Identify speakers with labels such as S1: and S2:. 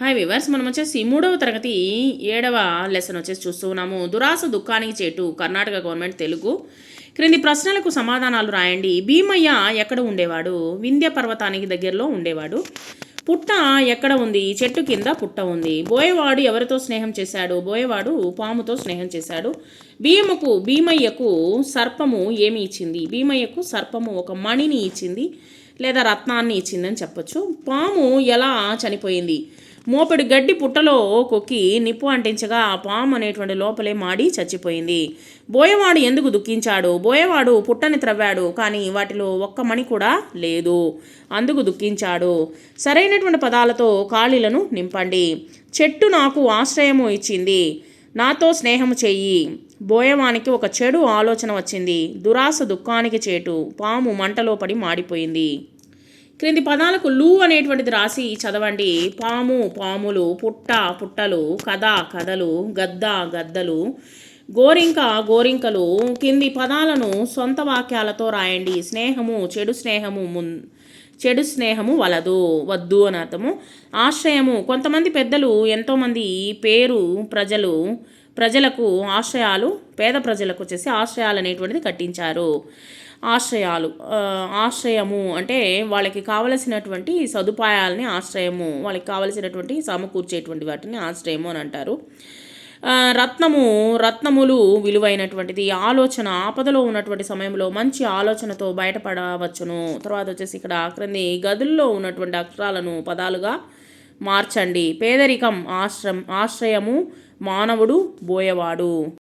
S1: Hi viewers మనం వచ్చేసి మూడవ తరగతి ఏడవ లెసన్ వచ్చేసి చూస్తూ ఉన్నాము. దురాస దుఃఖానికి చేటు కర్ణాటక గవర్నమెంట్ తెలుగు. క్రింది ప్రశ్నలకు సమాధానాలు రాయండి. భీమయ్య ఎక్కడ ఉండేవాడు? వింధ్య పర్వతానికి దగ్గరలో ఉండేవాడు. పుట్ట ఎక్కడ ఉంది? చెట్టు కింద పుట్ట ఉంది. బోయవాడు ఎవరితో స్నేహం చేశాడు? బోయవాడు పాముతో స్నేహం చేశాడు. భీమకు భీమయ్యకు సర్పము ఏమి ఇచ్చింది? భీమయ్యకు సర్పము ఒక మణిని ఇచ్చింది లేదా రత్నాన్ని ఇచ్చిందని చెప్పొచ్చు. పాము ఎలా చనిపోయింది? మోపెడు గడ్డి పుట్టలో కొక్కి నిప్పు అంటించగా ఆ పాము అనేటువంటి లోపలే మాడి చచ్చిపోయింది. బోయవాడు ఎందుకు దుఃఖించాడు? బోయవాడు పుట్టని త్రవ్వాడు కానీ వాటిలో ఒక్క మణి కూడా లేదు. అందుకు దుఃఖించాడు. సరైనటువంటి పదాలతో ఖాళీలను నింపండి. చెట్టు నాకు ఆశ్రయము ఇచ్చింది. నాతో స్నేహము చెయ్యి. బోయవానికి ఒక చెడు ఆలోచన వచ్చింది. దురాశ దుఃఖానికి చేటు. పాము మంటలో పడి మాడిపోయింది. క్రింది పదాలకు లు అనేటువంటిది రాసి చదవండి. పాము పాములు పుట్ట పుట్టలు కథ కథలు గద్ద గద్దలు గోరింక గోరింకలు. కింది పదాలను సొంత వాక్యాలతో రాయండి. స్నేహము చెడు స్నేహము మున్ చెడు స్నేహము వలదు వద్దు అని అర్థము. ఆశ్రయము కొంతమంది పెద్దలు ఎంతోమంది పేరు ప్రజలు ప్రజలకు ఆశ్రయాలు పేద ప్రజలకు వచ్చేసి ఆశ్రయాలు అనేటువంటిది కట్టించారు. ఆశ్రయాలు ఆశ్రయము అంటే వాళ్ళకి కావలసినటువంటి సదుపాయాలని ఆశ్రయము వాళ్ళకి కావలసినటువంటి సమకూర్చేటువంటి వాటిని ఆశ్రయము అని అంటారు. రత్నము రత్నములు విలువైనటువంటిది ఆలోచన ఆపదలో ఉన్నటువంటి సమయంలో మంచి ఆలోచనతో బయటపడవచ్చును. తర్వాత వచ్చేసి ఇక్కడ క్రింది గదుల్లో ఉన్నటువంటి అక్షరాలను పదాలుగా మార్చండి. పేదరికం ఆశ్రయం ఆశ్రయము మానవుడు బోయవాడు.